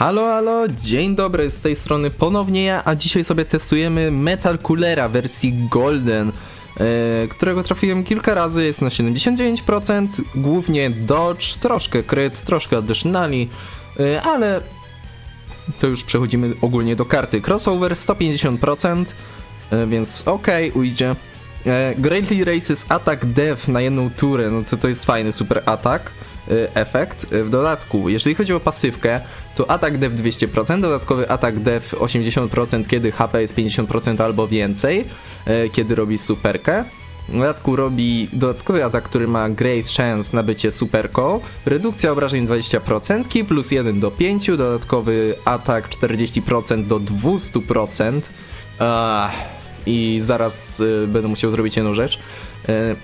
Halo, halo, dzień dobry, z tej strony ponownie ja, a dzisiaj sobie testujemy Metal Coolera wersji Golden, e, którego trafiłem kilka razy, jest na 79%, głównie Dodge, troszkę Crit, troszkę Additionali, e, ale to już przechodzimy ogólnie do karty. Crossover 150%, e, więc okej, ujdzie. E, Greatly Races Attack Dev na jedną turę, no to to jest fajny super atak, efekt. E, W dodatku, jeżeli chodzi o pasywkę, to atak dev 200%, dodatkowy atak dev 80%, kiedy HP jest 50% albo więcej, e, kiedy robi superkę. W dodatku robi dodatkowy atak, który ma great chance na bycie superką, redukcja obrażeń 20%, ki plus 1 do 5, dodatkowy atak 40% do 200%. Ach, I zaraz y, będę musiał zrobić jedną rzecz. Y,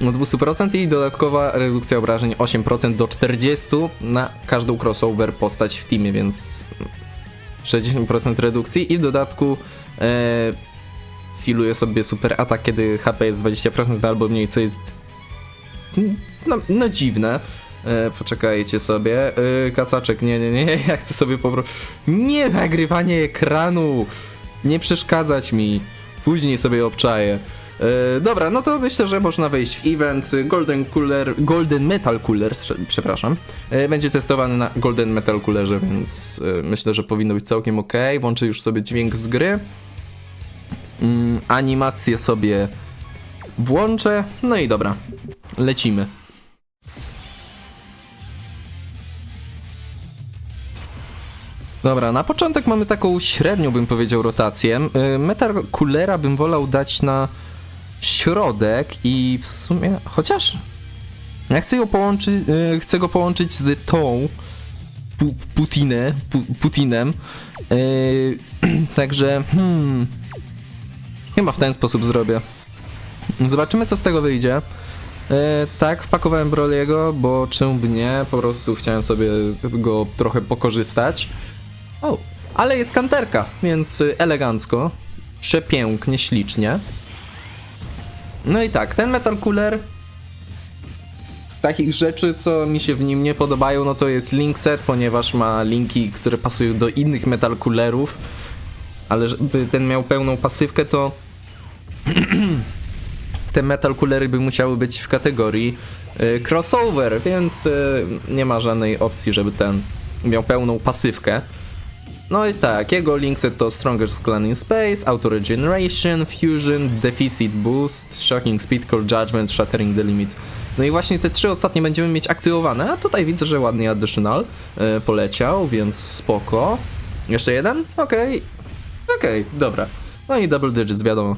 no 200% i dodatkowa redukcja obrażeń 8% do 40% na każdą crossover postać w teamie, więc 60% redukcji i w dodatku e, siluje sobie super atak, kiedy HP jest 20% albo mniej, co jest no, no dziwne. E, poczekajcie sobie. E, kasaczek, nie, nie, nie, ja chcę sobie po prostu... Nie nagrywanie ekranu! Nie przeszkadzać mi. Później sobie obczaję. E, dobra, no to myślę, że można wejść w event. Golden Cooler, Golden Metal Cooler, przepraszam, e, będzie testowany na Golden Metal Coolerze, więc e, myślę, że powinno być całkiem ok. Włączę już sobie dźwięk z gry. Mm, animację sobie włączę. No i dobra, lecimy. Dobra, na początek mamy taką średnią, bym powiedział, rotację. Metal Coolera bym wolał dać na środek i w sumie, chociaż ja chcę ją połączyć, y, chcę go połączyć z tą pu, Putinę, pu, Putinem. Y, także, hmm, chyba w ten sposób zrobię. Zobaczymy, co z tego wyjdzie. E, tak, wpakowałem Broliego, bo czemu by nie? Po prostu chciałem sobie go trochę pokorzystać. O, ale jest kanterka, więc elegancko, przepięknie, ślicznie. No i tak, ten Metal Cooler z takich rzeczy, co mi się w nim nie podobają, no to jest link set, ponieważ ma linki, które pasują do innych Metal Coolerów, ale żeby ten miał pełną pasywkę, to te metal coolery by musiały być w kategorii y, crossover, więc y, nie ma żadnej opcji, żeby ten miał pełną pasywkę. No i tak, jego linkset to Strongest Clan in Space, Auto Regeneration, Fusion, Deficit Boost, Shocking Speed, Cold Judgment, Shattering the Limit. No i właśnie te trzy ostatnie będziemy mieć aktywowane, a tutaj widzę, że ładnie Additional y, poleciał, więc spoko. Jeszcze jeden? Okej. Okej, dobra. No i Double Digits, wiadomo.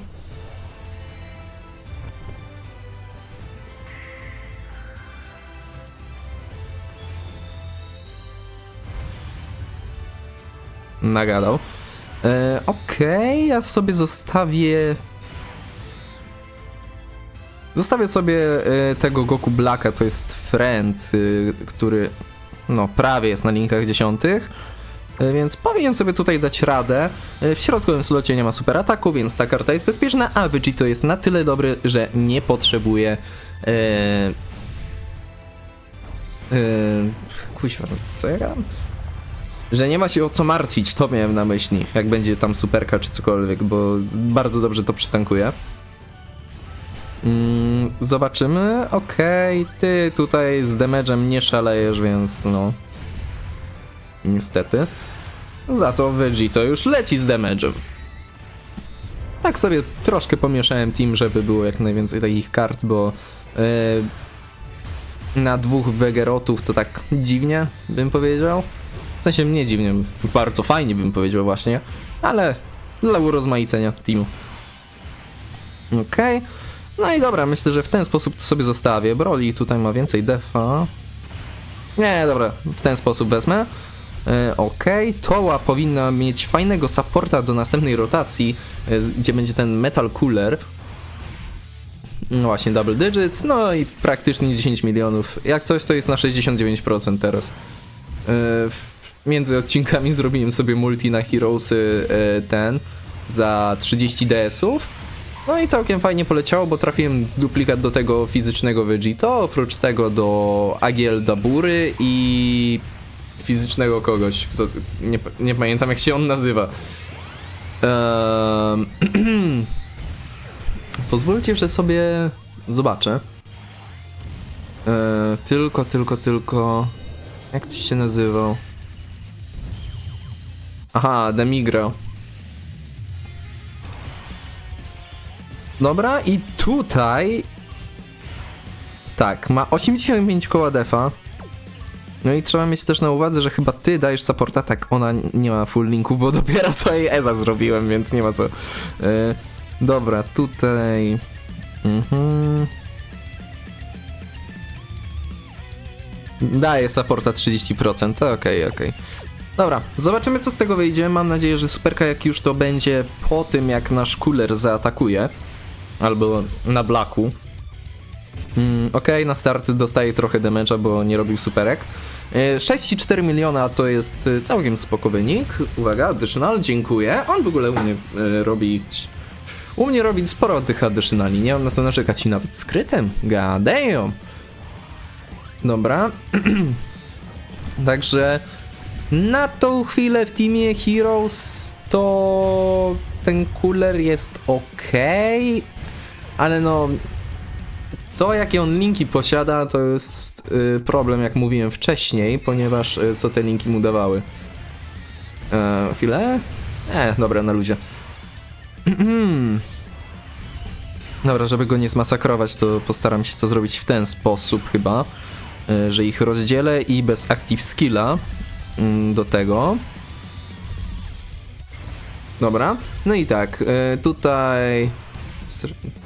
Nagadał. E, Okej, ja sobie zostawię. Zostawię sobie e, tego Goku Blacka, to jest friend, y, który no prawie jest na linkach dziesiątych. E, Więc powinien sobie tutaj dać radę. E, W środkowym slocie nie ma super ataku, więc ta karta jest bezpieczna, a Vegito jest na tyle dobry, że nie potrzebuje. E, e, kuźwa, co ja gadam? Że nie ma się o co martwić, to miałem na myśli, jak będzie tam superka czy cokolwiek, bo bardzo dobrze to przytankuje. Mm, zobaczymy. Okej, ty tutaj z damage'em nie szalejesz, więc no. Niestety. Za to Vegito już leci z damage'em. Tak sobie troszkę pomieszałem team, żeby było jak najwięcej takich kart, bo yy, na dwóch Wegerotów to tak dziwnie, bym powiedział. W sensie nie dziwnie, bardzo fajnie bym powiedział właśnie, ale dla urozmaicenia teamu. Okej. No i dobra, myślę, że w ten sposób to sobie zostawię. Broly tutaj ma więcej defa. Nie, dobra, w ten sposób wezmę. E, Okej, Toła powinna mieć fajnego supporta do następnej rotacji, e, gdzie będzie ten Metal Cooler. No właśnie, double digits, no i praktycznie 10 milionów. Jak coś, to jest na 69% teraz. W- między odcinkami zrobiłem sobie multi na Heroesy e, ten za 30 DS-ów. No i całkiem fajnie poleciało, bo trafiłem duplikat do tego fizycznego Vegito, oprócz tego do Agiel Dabury i fizycznego kogoś, kto, nie, nie pamiętam jak się on nazywa. Ehm, pozwólcie, że sobie zobaczę. Eee, tylko, tylko, tylko... Jak ty się nazywał? Aha, Demigro. Dobra, i tutaj... Tak, ma 85 koła defa. No i trzeba mieć też na uwadze, że chyba ty dajesz supporta, tak, ona nie ma full linków, bo dopiero co jej Eza zrobiłem, więc nie ma co. E, dobra, tutaj... Mhm. Daję supporta 30%, to okej, okej. Dobra, zobaczymy co z tego wyjdzie. Mam nadzieję, że superka jak już to będzie po tym jak nasz cooler zaatakuje. Albo na blaku. Mm, Okej, na start dostaje trochę damage'a, bo nie robił superek. E, 6,4 miliona to jest e, całkiem spoko wynik. Uwaga, additional, dziękuję. On w ogóle u mnie e, robi... U mnie robi sporo tych additionali, nie mam na co narzekać i nawet skrytem. God damn. Dobra. Także na tą chwilę w teamie Heroes to ten cooler jest ok, ale no to jakie on linki posiada to jest y, problem jak mówiłem wcześniej, ponieważ y, co te linki mu dawały. E, chwilę? E, dobra, na luzie. Dobra, żeby go nie zmasakrować, to postaram się to zrobić w ten sposób chyba, y, że ich rozdzielę i bez active skilla do tego. Dobra, no i tak, y, tutaj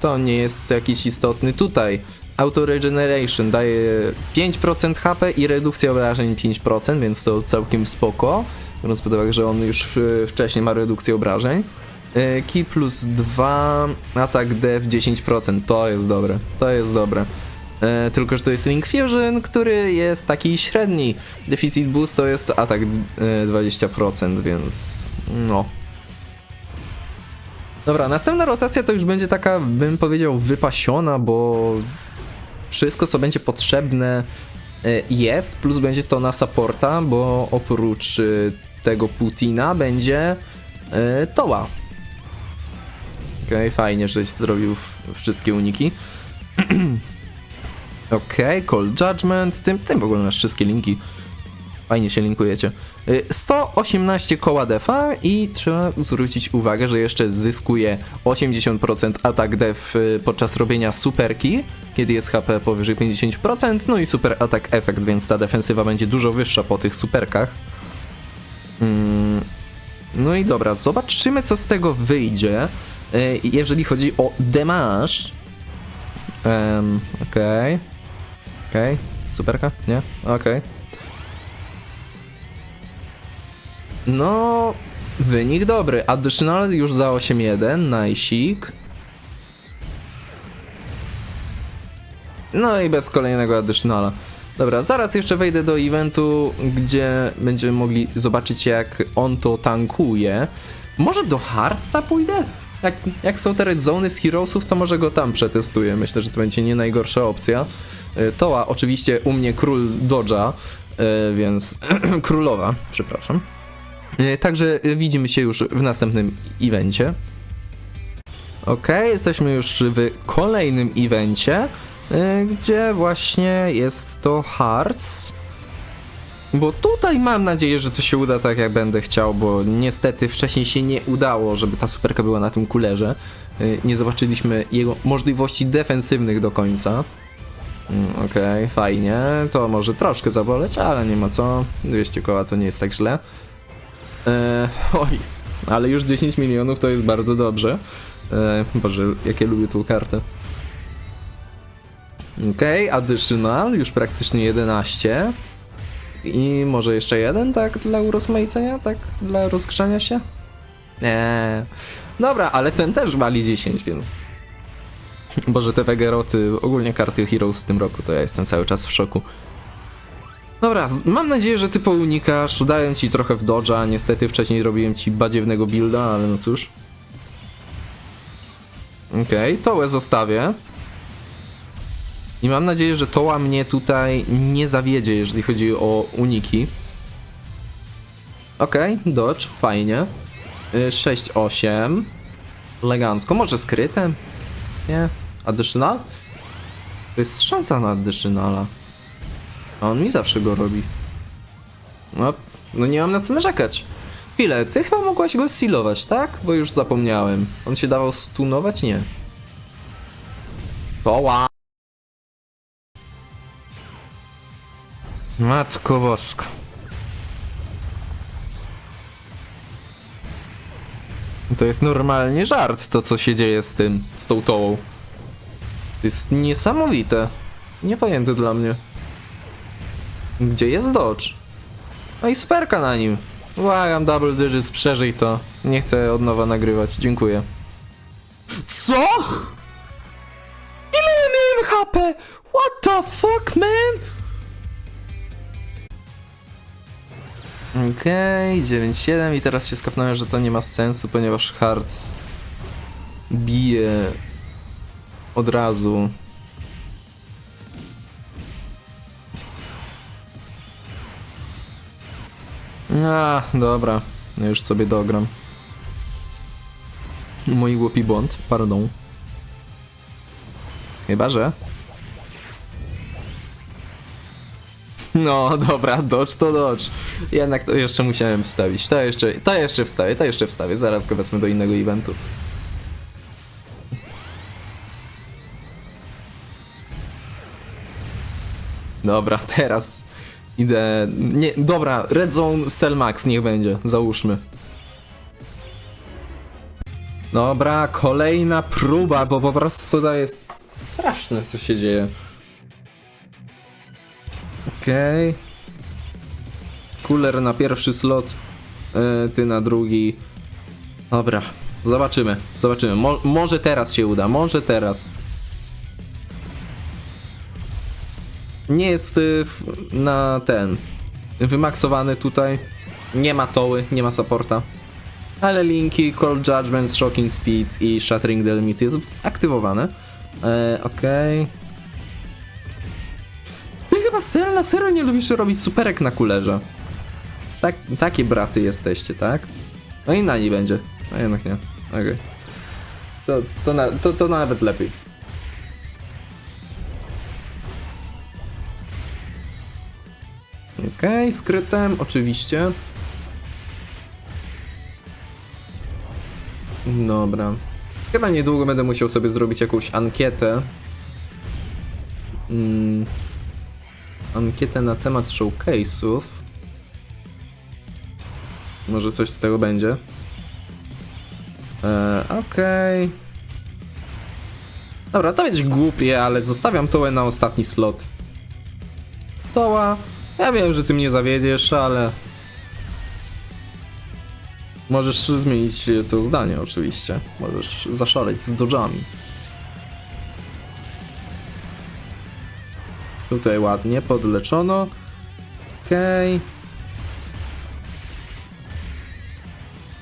to nie jest jakiś istotny. Tutaj Auto Regeneration daje 5% HP i redukcja obrażeń 5%, więc to całkiem spoko. Biorąc pod uwagę, że on już y, wcześniej ma redukcję obrażeń. Y, Ki plus 2, atak def 10%, to jest dobre, to jest dobre. E, tylko, że to jest Link Fusion, który jest taki średni. Deficit boost to jest atak e, 20%, więc no. Dobra, następna rotacja to już będzie taka, bym powiedział, wypasiona, bo wszystko, co będzie potrzebne e, jest, plus będzie to na supporta, bo oprócz e, tego Putina będzie Toła. Okej, fajnie, żeś zrobił wszystkie uniki. Okej, Cold Judgment, tym, tym w ogóle masz wszystkie linki. Fajnie się linkujecie. Y, 118 koła defa i trzeba zwrócić uwagę, że jeszcze zyskuje 80% atak def y, podczas robienia superki, kiedy jest HP powyżej 50%, no i super atak efekt, więc ta defensywa będzie dużo wyższa po tych superkach. Mm, No i dobra, zobaczymy co z tego wyjdzie. Y, Jeżeli chodzi o damage. Em, Okej. Okej. Superka? Nie? Okej. No, wynik dobry. Additional już za 8-1, najsik. No i bez kolejnego additionala. Dobra, zaraz jeszcze wejdę do eventu, gdzie będziemy mogli zobaczyć jak on to tankuje. Może do Hardsa pójdę? Jak, jak są te red zony z Heroesów, to może go tam przetestuję. Myślę, że to będzie nie najgorsza opcja. Y, Toa oczywiście u mnie król Dodge'a, y, więc królowa, przepraszam. E, Także e, widzimy się już w następnym evencie. Ok, jesteśmy już w kolejnym evencie, e, gdzie właśnie jest to Hearts. Bo tutaj mam nadzieję, że to się uda tak jak będę chciał, bo niestety wcześniej się nie udało, żeby ta superka była na tym kulerze. E, Nie zobaczyliśmy jego możliwości defensywnych do końca. Mm, Okej, fajnie. To może troszkę zaboleć, ale nie ma co. 200 koła to nie jest tak źle. Eee, oj, ale już 10 milionów to jest bardzo dobrze. Eee, Boże, jakie lubię tą kartę. Okej, additional, już praktycznie 11. I może jeszcze jeden, tak, dla urozmaicenia, tak, dla rozgrzania się? Nie. Dobra, ale ten też wali 10, więc... Boże, te Wegeroty, ogólnie karty Heroes w tym roku, to ja jestem cały czas w szoku. Dobra, mam nadzieję, że ty pounikasz, daję ci trochę w dodge'a, niestety wcześniej robiłem ci badziewnego builda, ale no cóż. Okej, okay, tołę zostawię. I mam nadzieję, że toła mnie tutaj nie zawiedzie, jeżeli chodzi o uniki. Okej, dodge, fajnie. Y, 6-8. Elegancko, może skryte? Nie. Additional? To jest szansa na additionala. A on mi zawsze go robi. No, no nie mam na co narzekać. Chwilę, ty chyba mogłaś go sealować, tak? Bo już zapomniałem. On się dawał stunować? Nie. Poła. Matko boska. To jest normalnie żart, to co się dzieje z tym, z tą tołą. Jest niesamowite. Niepojęte dla mnie. Gdzie jest Dodge? No i superka na nim. Błagam, double digits, przeżyj to. Nie chcę od nowa nagrywać, dziękuję. Co? Ile ja miałem HP? What the fuck, man? Okej, okay, 9-7 i teraz się skapnąłem, że to nie ma sensu, ponieważ Hearts bije od razu. A, dobra, już sobie dogram. Mój głupi błąd, pardon. Chyba, że... No, dobra, dodge to dodge. Jednak to jeszcze musiałem wstawić. To jeszcze, to jeszcze wstawię, to jeszcze wstawię. Zaraz go wezmę do innego eventu. Dobra, teraz idę... Nie, dobra, Red Zone Cell Max niech będzie, załóżmy. Dobra, kolejna próba, bo po prostu to jest straszne co się dzieje. Okej. Cooler na pierwszy slot, e, ty na drugi. Dobra, zobaczymy, zobaczymy. Mo może teraz się uda, może teraz. Nie jest y, na ten wymaksowany tutaj. Nie ma toły, nie ma supporta. Ale linki, Cold Judgment, Shocking Speed i Shattering the Limit jest aktywowane. E, Okej. Ty chyba Sel na serio nie lubisz robić superek na kulerze. Tak, takie braty jesteście, tak? No i na niej będzie. A jednak nie. Okej. To, to, na, to, to nawet lepiej. Okej, skrytem, oczywiście. Dobra. Chyba niedługo będę musiał sobie zrobić jakąś ankietę. Mm. Ankietę na temat showcase'ów. Może coś z tego będzie. Eee, okej. Dobra, to będzie głupie, ale zostawiam tołę na ostatni slot. Toła. Ja wiem, że ty mnie zawiedziesz, ale... Możesz zmienić to zdanie oczywiście. Możesz zaszaleć z dodżami. Tutaj ładnie podleczono. Okej.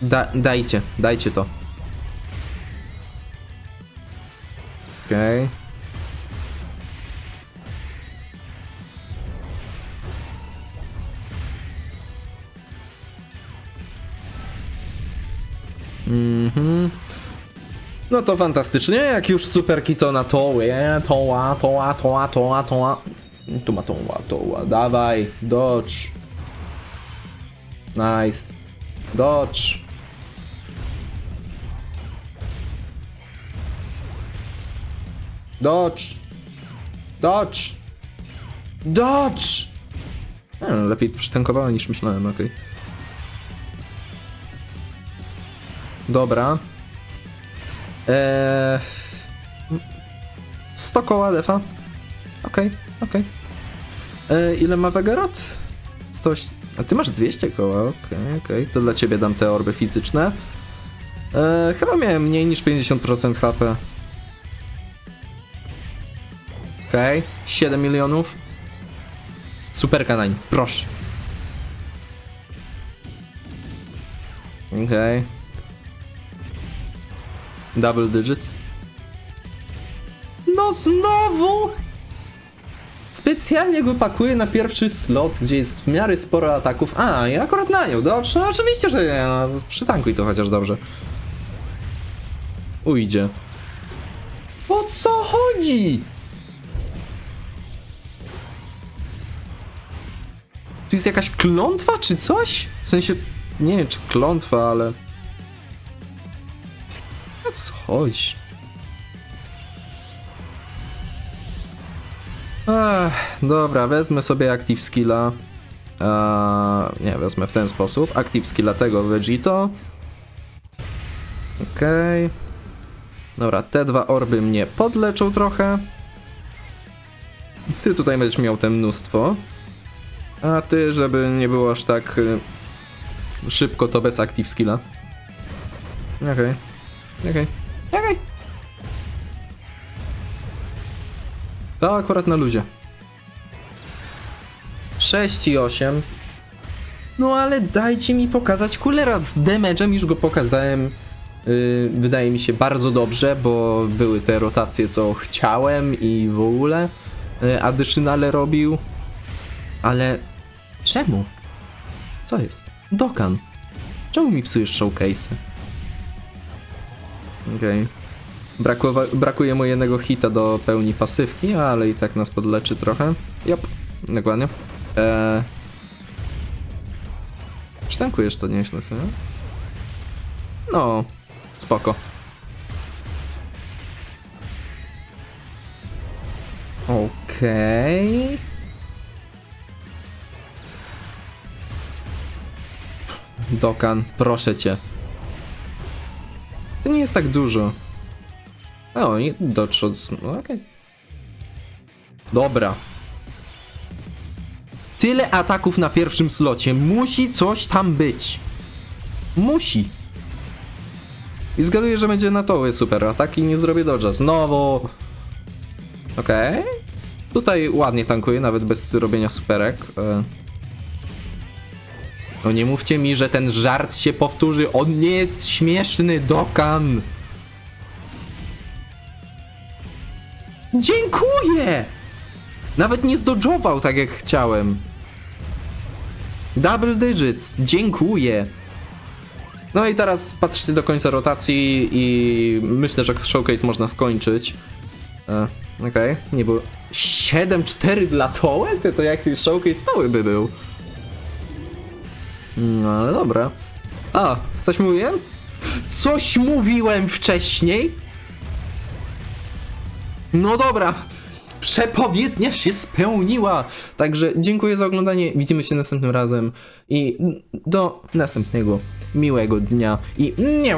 Da, dajcie, dajcie to. Okej. Mhm. No to fantastycznie, jak już superki to na toły, toła, toła, toła, toła, toła. Tu ma toła, toła, dawaj, dodge. Nice. Dodge. Dodge. Dodge. Dodge. E, lepiej przytankowała niż myślałem, okej. Dobra. Eee... 100 koła defa. Okej, okej. Eee, ile ma Wegerot? 100... A ty masz 200 koła, okej, okej. To dla ciebie dam te orby fizyczne. Eee, chyba miałem mniej niż 50% HP. Okej, 7 milionów. Super kanań, proszę. Okej. Double digits. No znowu! specjalnie go pakuję na pierwszy slot, gdzie jest w miarę sporo ataków. A, i akurat na nią. No, no oczywiście, że nie. No, przytankuj to chociaż dobrze. Ujdzie. O co chodzi? Tu jest jakaś klątwa czy coś? W sensie, nie wiem czy klątwa, ale... O co chodzi? Ech, dobra, wezmę sobie Active Skilla. Eee, nie, wezmę w ten sposób. Active Skilla tego Vegito. Okej. Dobra, te dwa orby mnie podleczą trochę. Ty tutaj będziesz miał te mnóstwo. A ty, żeby nie było aż tak y, szybko, to bez Active Skilla. Okej. Okej. Okej. To akurat na luzie. 6 i 8. No ale dajcie mi pokazać kulera z damage'em, już go pokazałem. Yy, wydaje mi się bardzo dobrze, bo były te rotacje, co chciałem i w ogóle. Yy, robił. Ale czemu? Co jest? Dokan. Czemu mi psujesz showcase'y? Okej. Brakowa- brakuje mu jednego hita do pełni pasywki, ale i tak nas podleczy trochę. Jop, dokładnie. Eee... To nieźle, co nie? No, spoko. Okej. Dokan, proszę cię. To nie jest tak dużo. O, i od... no, Okej. Dobra. Tyle ataków na pierwszym slocie. Musi coś tam być. Musi. I zgaduję, że będzie na to super atak i nie zrobię dodge'a. Znowu. Okej. Tutaj ładnie tankuje, nawet bez robienia superek. E. No nie mówcie mi, że ten żart się powtórzy. On nie jest śmieszny, Dokan. Dziękuję! Nawet nie zdodżował tak jak chciałem. Double digits, dziękuję. No i teraz patrzcie do końca rotacji i myślę, że showcase można skończyć. E, Okej, nie było. 7-4 dla Tołek? To jaki showcase cały by był. No ale dobra. A, coś mówiłem? Coś mówiłem wcześniej? No dobra. Przepowiednia się spełniła. Także dziękuję za oglądanie. Widzimy się następnym razem. I do następnego miłego dnia. I nie,